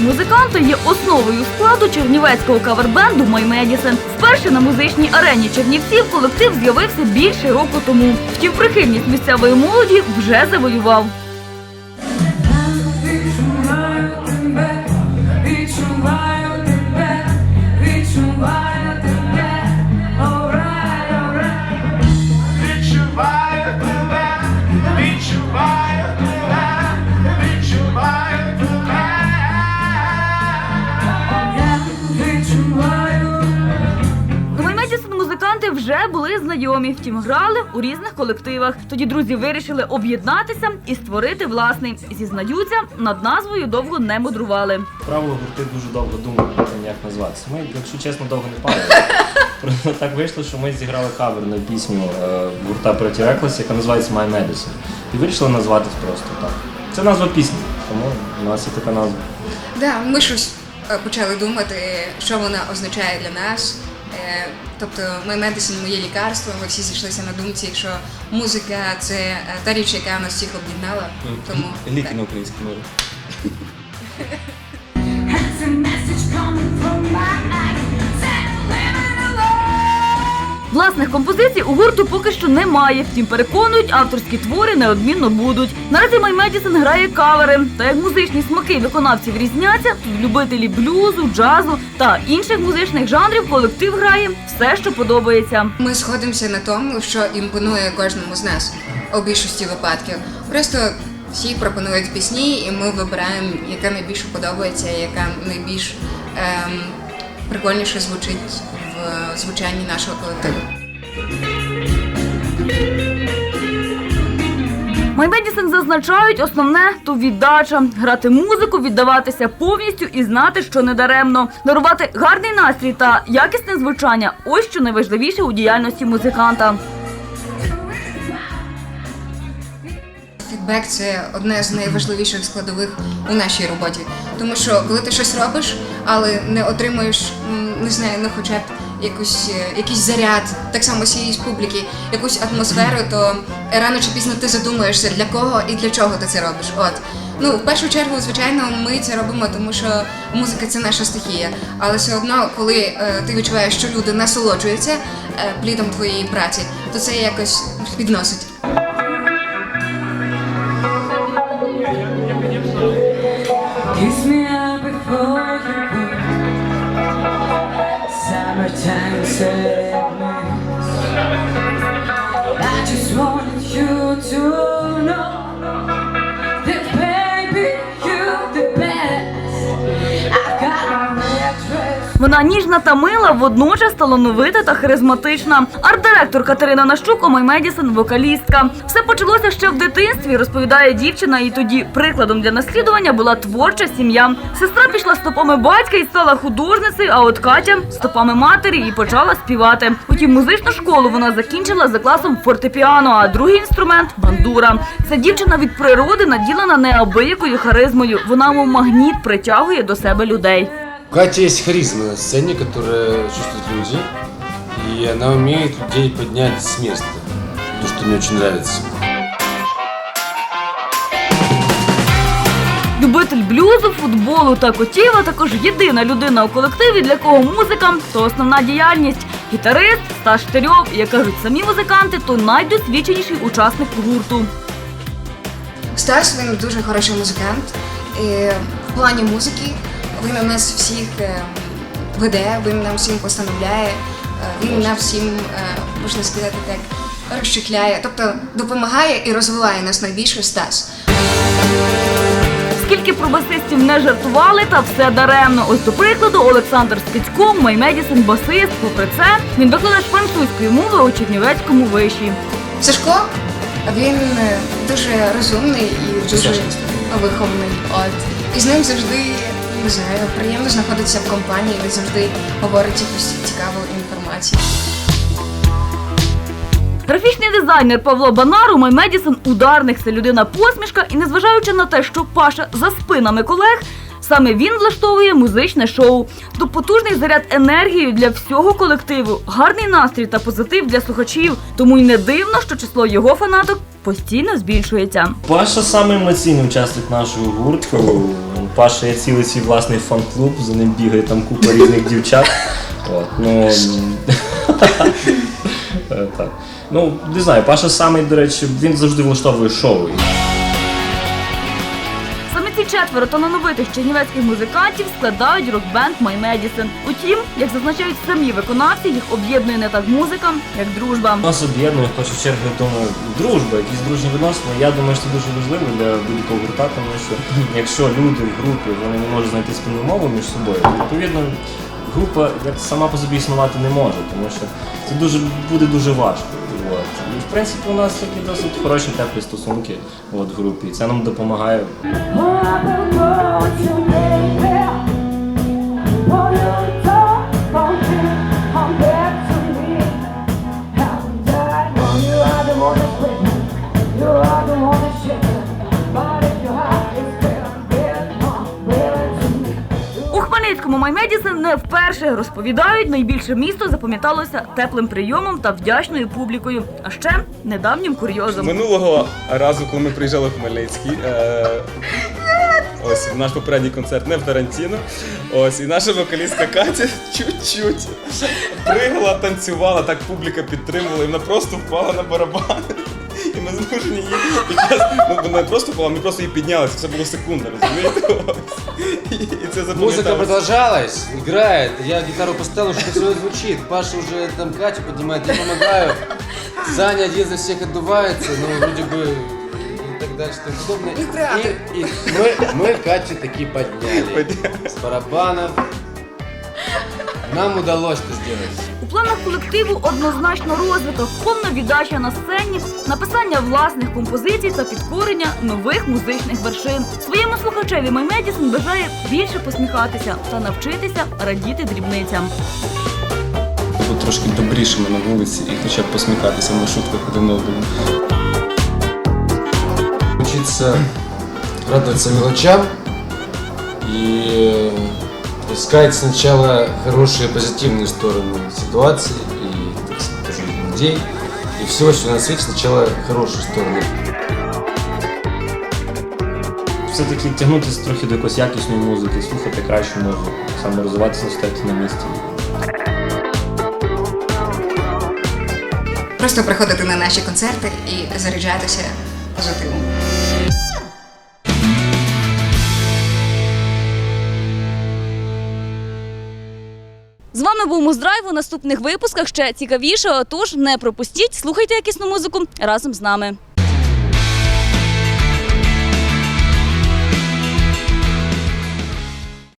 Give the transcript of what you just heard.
музиканти є основою складу чернівецького кавербенду «My Medicine». Вперше на музичній арені Чернівців колектив з'явився більше року тому. Втім, прихильність місцевої молоді вже завоював. Знайомі, втім грали у різних колективах. Тоді друзі вирішили об'єднатися і створити власний. Зізнаються, над назвою довго не мудрували. Правило гурти дуже довго думали, перед тим, як назватися. Ми, якщо чесно, довго не парили. Просто так вийшло, що ми зіграли кавер на пісню е, гурта Reckless, яка називається My Medicine. І вирішили назватись просто так. Це назва пісні, тому у нас є така назва. Да, ми щось е, почали думати, що вона означає для нас. Е, Тобто, ми медицин, моє лікарство. Ми всі зійшлися на думці, що музика це е, та річ, яка нас всіх об'єднала. Тому Ліки так. на українській мові. Власних композицій у гурту поки що немає. Втім, переконують, авторські твори неодмінно будуть. Наразі Май Медісон грає кавери. Та як музичні смаки виконавців різняться, тут любителі блюзу, джазу та інших музичних жанрів колектив грає все, що подобається. Ми сходимося на тому, що імпонує кожному з нас у більшості випадків. Просто всі пропонують пісні, і ми вибираємо, яка найбільше подобається, яка найбільш ем, прикольніше звучить в звучанні нашого колективу. Май Медісон зазначають основне то віддача грати музику, віддаватися повністю і знати, що не даремно. Дарувати гарний настрій та якісне звучання ось що найважливіше у діяльності музиканта. Фідбек це одне з найважливіших складових у нашій роботі. Тому що коли ти щось робиш, але не отримуєш, не знаю, ну хоча б якусь, е, якийсь заряд, так само з публіки, якусь атмосферу, то рано чи пізно ти задумаєшся, для кого і для чого ти це робиш. От. Ну, в першу чергу, звичайно, ми це робимо, тому що музика це наша стихія. Але все одно, коли е, ти відчуваєш, що люди насолоджуються е, плідом твоєї праці, то це якось підносить. Вона ніжна та мила, водночас талановита та харизматична. Арт-директор Катерина Нащук, Омай Медісон, вокалістка. Все почалося ще в дитинстві, розповідає дівчина, і тоді прикладом для наслідування була творча сім'я. Сестра пішла стопами батька і стала художницею, а от Катя стопами матері і почала співати. Утім, музичну школу вона закінчила за класом фортепіано, а другий інструмент бандура. Ця дівчина від природи наділена неабиякою харизмою. Вона, мов магніт, притягує до себе людей. У Кати есть харизма на сцене, которая чувствуют люди, и она умеет людей поднять с места. То, что мне очень нравится. Любитель блюзу, футболу та котів, а також єдина людина у колективі, для кого музика то основна діяльність. Гітарист Стас Штирьов, як кажуть самі музиканти, то найдосвідченіший учасник гурту. Стас він дуже хороший музикант. І в плані музики він нас всіх е, веде, він нам всім постановляє, е, він нам всім, е, можна сказати так, розчехляє, тобто допомагає і розвиває нас найбільше Стас. Скільки про басистів не жартували, та все даремно. Ось до прикладу, Олександр Стецько, Май Медісон басист. Попри це, він викладач французької мови у Чернівецькому виші. Сашко він дуже розумний і дуже вихований. От. І з ним завжди не приємно знаходитися в компанії, він завжди говорить якусь цікаву інформацію. Графічний дизайнер Павло Банар у Май Медісон ударник це людина посмішка, і незважаючи на те, що Паша за спинами колег. Саме він влаштовує музичне шоу. То потужний заряд енергії для всього колективу, гарний настрій та позитив для слухачів. Тому й не дивно, що число його фанаток постійно збільшується. Паша самий емоційний учасник нашого гурту. Паша є цілий свій власний фан-клуб, за ним бігає там купа різних дівчат. От, ну, е, так. Ну, не знаю, Паша самий, до речі, він завжди влаштовує шоу. Четверо талановитих чернівецьких музикантів складають рок-бенд My Medicine. Утім, як зазначають самі виконавці, їх об'єднує не так музика, як дружба. Нас об'єднує, в першу чергу, думаю, дружба, якісь дружні відносини. Я думаю, що це дуже важливо для будь-якого гурта, тому що якщо люди в групі вони не можуть знайти спільну мову між собою, то, відповідно група як сама по собі існувати не може, тому що це дуже буде дуже важко. І в принципі у нас такі досить хороші теплі стосунки от, в групі. Це нам допомагає У Хмельницькому My не вперше розповідають, найбільше місто запам'яталося теплим прийомом та вдячною публікою, а ще недавнім курйозом. Минулого разу, коли ми приїжджали в Хмельницький, е, ось наш попередній концерт не в Тарантіно. Ось, і наша вокалістка Катя чуть-чуть пригала, танцювала, так публіка підтримувала, і вона просто впала на барабани. І ми змушені її під час. Ну, вона не просто впала, ми просто її піднялися, це було секунда, розумієте? Ось. І, і це Музыка запам'яталося. продолжалась, играет. Я гитару поставил, что все звучит. Паша уже там Катю поднимает, я помогаю. Саня один за всех отдувается, но вроде бы и так дальше и тому подобное. Ну, креатор. И, и мы, мы Катю таки подняли. С барабанов. Нам удалось это сделать. У планах колективу однозначно розвиток, повна віддача на сцені, написання власних композицій та підкорення нових музичних вершин. Своєму слухачеві My бажає більше посміхатися та навчитися радіти дрібницям. Бути трошки добрішими на вулиці і хоча б посміхатися на шутках один одному. Учиться радоваться мелочам и искать сначала хорошие позитивные стороны ситуации и так сказать, тоже людей. И всего, что на свете, сначала хорошие стороны. все-таки тягнутися трохи до якоїсь якісної музики, слухати кращу музику, саме розвиватися, не стояти на місці. Просто приходити на наші концерти і заряджатися позитивом. З вами був Муздрайв. У наступних випусках ще цікавіше. Тож не пропустіть, слухайте якісну музику разом з нами.